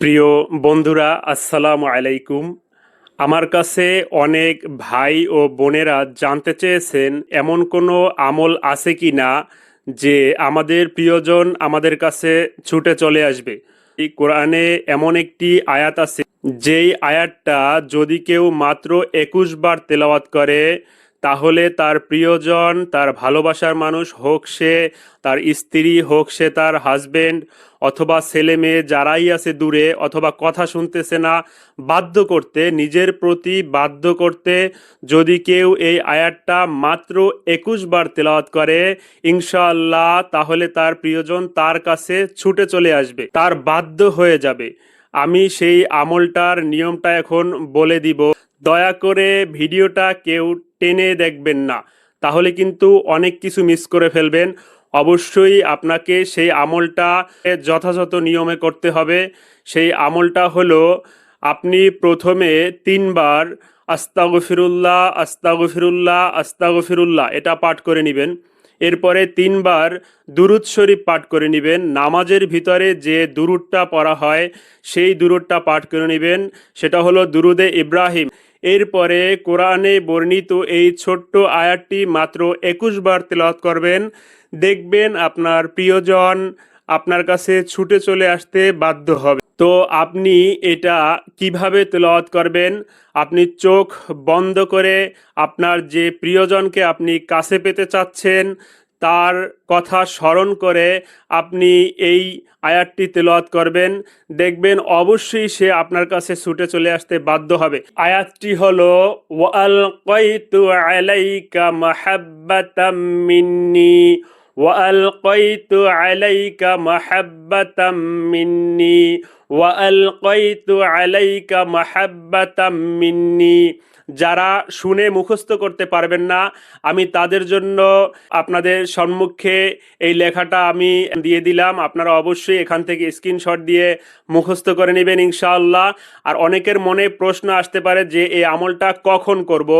প্রিয় বন্ধুরা, আসসালামু আলাইকুম। আমার কাছে অনেক ভাই ও বোনেরা জানতে চেয়েছেন, এমন কোনো আমল আছে কি না যে আমাদের প্রিয়জন আমাদের কাছে ছুটে চলে আসবে? এই কোরআনে এমন একটি আয়াত আছে, যেই আয়াতটা যদি কেউ মাত্র একুশ বার তেলাওয়াত করে তাহলে তার প্রিয়জন, তার ভালোবাসার মানুষ হোক সে, তার স্ত্রী হোক সে, তার হাজবেন্ড অথবা ছেলে মেয়ে যারাই আছে দূরে অথবা কথা শুনতেছে না, বাধ্য করতে, নিজের প্রতি বাধ্য করতে যদি কেউ এই আয়াতটা মাত্র একুশ বার তেলাওয়াত করে, ইনশাআল্লাহ তাহলে তার প্রিয়জন তার কাছে ছুটে চলে আসবে, তার বাধ্য হয়ে যাবে। আমি সেই আমলটার নিয়মটা এখন বলে দিব। দয়া করে ভিডিওটা কেউ টেনে দেখবেন না। তাহলে কিন্তু অনেক কিছু মিস করে ফেলবেন। অবশ্যই আপনাকে সেই আমলটা যথাযথ নিয়মে করতে হবে। সেই আমলটা হলো, আপনি প্রথমে তিনবার আস্তাগফিরুল্লাহ আস্তাগফিরুল্লাহ আস্তাগফিরুল্লাহ, এটা পাঠ করে নেবেন। এরপরে তিনবার দুরুদ শরীফ পাঠ করে নেবেন। নামাজের ভিতরে যে দুরুদটা পড়া হয়, সেই দুরুদটা পাঠ করে নেবেন। সেটা হলো দুরুদে ইব্রাহিম। এরপরে কোরআনে বর্ণিত এই ছোট্ট আয়াতটি মাত্র একুশ বার তেলাওয়াত করবেন। দেখবেন আপনার প্রিয়জন আপনার কাছে ছুটে চলে আসতে বাধ্য হবে। তো আপনি এটা কীভাবে তেলাওয়াত করবেন? আপনি চোখ বন্ধ করে আপনার যে প্রিয়জনকে আপনি কাছে পেতে চাচ্ছেন, তার কথা স্মরণ করে আপনি এই আয়াতটি তেলাওয়াত করবেন। দেখবেন অবশ্যই সে আপনার কাছে ছুটে চলে আসতে বাধ্য হবে। আয়াতটি হলো, ওয়াল কয়তু আলাইকা মাহাব্বাতাম মিন্নি, ওয়াল কয়তু আলাইকা মাহাব্বাতাম মিন্নি মিন্নি যারা শুনে মুখস্থ করতে পারবেন না, আমি তাদের জন্য আপনাদের সম্মুখে এই লেখাটা আমি দিয়ে দিলাম। আপনারা অবশ্যই এখান থেকে স্ক্রিনশট দিয়ে মুখস্থ করে নেবেন ইনশাআল্লাহ। আর অনেকের মনে প্রশ্ন আসতে পারে যে, এই আমলটা কখন করব?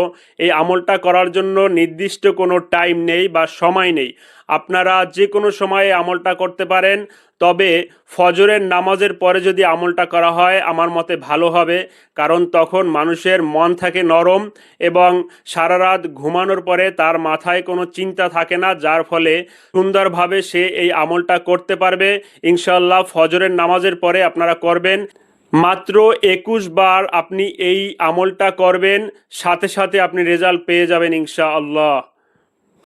এই আমলটা করার জন্য নির্দিষ্ট কোনো টাইম নেই বা সময় নেই। আপনারা যে কোনো সময়ে আমলটা করতে পারেন, তবে ফজরের নামাজের পরে যদি যদি আমলটা করা হয়, আমার মতে ভালো হবে। কারণ তখন মানুষের মন থাকে নরম এবং সারা রাত ঘুমানোর পরে তার মাথায় কোনো চিন্তা থাকে না, যার ফলে সুন্দরভাবে সে এই আমলটা করতে পারবে। ইনশাল্লাহ ফজরের নামাজের পরে আপনারা করবেন। মাত্র একুশ বার আপনি এই আমলটা করবেন, সাথে সাথে আপনি রেজাল্ট পেয়ে যাবেন ইনশাআল্লাহ।